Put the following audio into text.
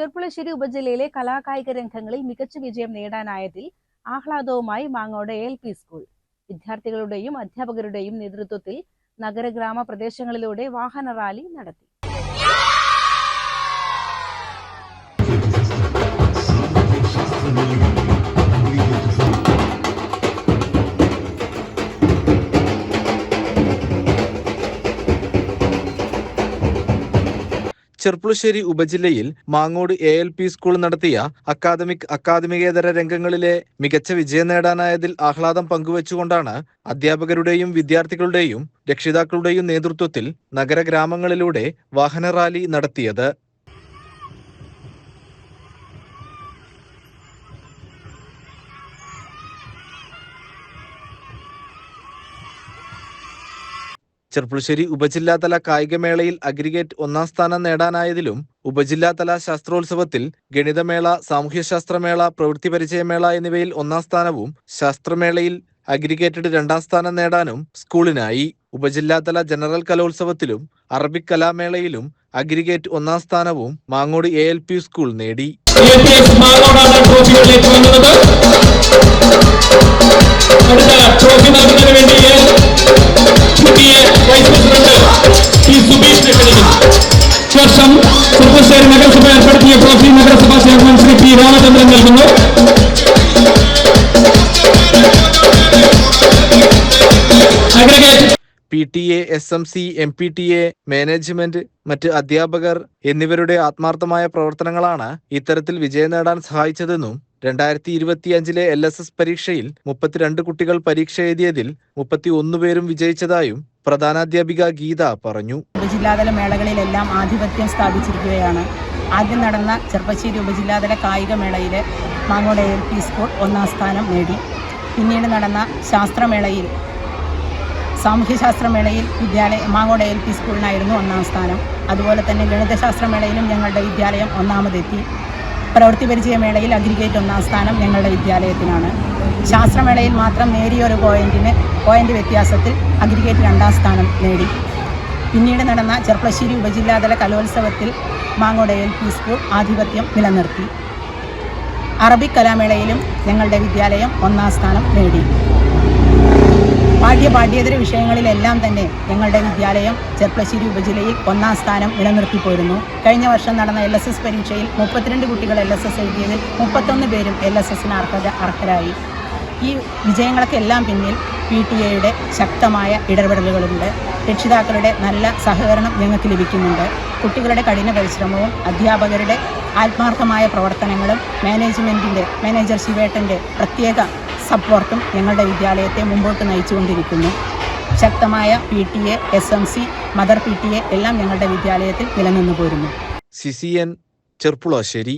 ചെർപ്പുളശ്ശേരി ഉപജില്ലയിലെ കലാകായിക രംഗങ്ങളിൽ മികച്ച വിജയം നേടാനായതിൽ ആഹ്ലാദവുമായി മാങ്ങോട് എൽ പി സ്കൂൾ. വിദ്യാർത്ഥികളുടെയും അധ്യാപകരുടെയും നേതൃത്വത്തിൽ നഗര ഗ്രാമ പ്രദേശങ്ങളിലൂടെ വാഹന റാലി നടത്തി. Cherpulassery ഉപജില്ലയിൽ Mangode A L P school നടത്തിയ അക്കാദമിക് അക്കാദമികേതര രംഗങ്ങളിലെ മികച്ച വിജയം നേടാനായതിൽ ആഹ്ലാദം പങ്കുവച്ചുകൊണ്ടാണ് അധ്യാപകരുടെയും വിദ്യാർത്ഥികളുടെയും രക്ഷിതാക്കളുടെയും നേതൃത്വത്തിൽ നഗരഗ്രാമങ്ങളിലൂടെ വാഹന റാലി നടത്തിയത്. ചെർപ്പുളശ്ശേരി ഉപജില്ലാതല കായികമേളയിൽ അഗ്രിഗേറ്റ് ഒന്നാം സ്ഥാനം നേടാനായതിലും ഉപജില്ലാതല ശാസ്ത്രോത്സവത്തിൽ ഗണിതമേള സാമൂഹ്യശാസ്ത്രമേള പ്രവൃത്തി പരിചയമേള എന്നിവയിൽ ഒന്നാം സ്ഥാനവും ശാസ്ത്രമേളയിൽ അഗ്രിഗേറ്റഡ് രണ്ടാം സ്ഥാനം നേടാനും സ്കൂളിനായി. ഉപജില്ലാതല ജനറൽ കലോത്സവത്തിലും അറബിക് കലാമേളയിലും അഗ്രിഗേറ്റ് ഒന്നാം സ്ഥാനവും Mangode A L P school നേടി. ട്രോഫി ചെറുപ്പശ്ശേരി നഗരസഭ ഏർപ്പെടുത്തിയ trophy chairman Shri P Ramachandran നൽകുന്നു. P T A S M C M P T A management മറ്റ് അധ്യാപകർ എന്നിവരുടെ ആത്മാർത്ഥമായ പ്രവർത്തനങ്ങളാണ് ഇത്തരത്തിൽ വിജയം നേടാൻ സഹായിച്ചതെന്നും രണ്ടായിരത്തി ഇരുപത്തിയഞ്ചിലെ എൽ എസ് എസ് പരീക്ഷയിൽ മുപ്പത്തിരണ്ട് കുട്ടികൾ പരീക്ഷ എഴുതിയതിൽ മുപ്പത്തി ഒന്ന് പേരും വിജയിച്ചതായും പ്രധാനാധ്യാപിക ഗീത പറഞ്ഞു. ഉപജില്ലാതല മേളകളിലെല്ലാം ആധിപത്യം സ്ഥാപിച്ചിരിക്കുകയാണ്. ആദ്യം നടന്ന ചെറുപ്പശ്ശേരി ഉപജില്ലാതല കായിക മേളയിൽ മാങ്ങോട് എൽ പി സ്കൂൾ ഒന്നാം സ്ഥാനം നേടി. പിന്നീട് നടന്ന ശാസ്ത്രമേളയിൽ സാമൂഹ്യശാസ്ത്രമേളയിൽ വിദ്യാലയ മാങ്ങോട് എൽ പി സ്കൂളിനായിരുന്നു ഒന്നാം സ്ഥാനം. അതുപോലെ തന്നെ ഗണിതശാസ്ത്രമേളയിലും ഞങ്ങളുടെ വിദ്യാലയം ഒന്നാമതെത്തി. പ്രവൃത്തി പരിചയമേളയിൽ അഗ്രിഗേറ്റ് ഒന്നാം സ്ഥാനം ഞങ്ങളുടെ വിദ്യാലയത്തിനാണ്. ശാസ്ത്രമേളയിൽ മാത്രം നേരിയ ഒരു പോയിന്റിന് പോയിന്റ് വ്യത്യാസത്തിൽ അഗ്രിഗേറ്റ് രണ്ടാം സ്ഥാനം നേടി. പിന്നീട് നടന്ന ചെർപ്പശ്ശേരി ഉപജില്ലാതല കലോത്സവത്തിൽ മാങ്ങോട് എൽ പി സ്കൂൾ ആധിപത്യം നിലനിർത്തി. അറബിക് കലാമേളയിലും ഞങ്ങളുടെ വിദ്യാലയം ഒന്നാം സ്ഥാനം നേടി. പാഠ്യ പാഠ്യേതര വിഷയങ്ങളിലെല്ലാം തന്നെ ഞങ്ങളുടെ വിദ്യാലയം ചെർപ്പശ്ശേരി ഉപജില്ലയിൽ ഒന്നാം സ്ഥാനം നിലനിർത്തിപ്പോയിരുന്നു. കഴിഞ്ഞ വർഷം നടന്ന എൽ എസ് എസ് പരീക്ഷയിൽ മുപ്പത്തിരണ്ട് കുട്ടികൾ എൽ എസ് എസ് എഴുതിയതിൽ മുപ്പത്തൊന്ന് പേരും എൽ എസ് എസിന് അർഹത അർഹരായി. ഈ വിജയങ്ങൾക്കെല്ലാം പിന്നിൽ പി ടി എയുടെ ശക്തമായ ഇടപെടലുകളുണ്ട്. രക്ഷിതാക്കളുടെ നല്ല സഹകരണം ഞങ്ങൾക്ക് ലഭിക്കുന്നുണ്ട്. കുട്ടികളുടെ കഠിന പരിശ്രമവും അധ്യാപകരുടെ ആത്മാർത്ഥമായ പ്രവർത്തനങ്ങളും മാനേജ്മെന്റിന്റെ മാനേജർ ശിവേട്ടന്റെ പ്രത്യേക സപ്പോർട്ടും ഞങ്ങളുടെ വിദ്യാലയത്തെ മുമ്പോട്ട് നയിച്ചുകൊണ്ടിരിക്കുന്നു. ശക്തമായ P T A S M C mother P T A എല്ലാം ഞങ്ങളുടെ വിദ്യാലയത്തിൽ നിലനിന്നു പോരുന്നു സി സി എൻ ചെർപ്പുളശ്ശേരി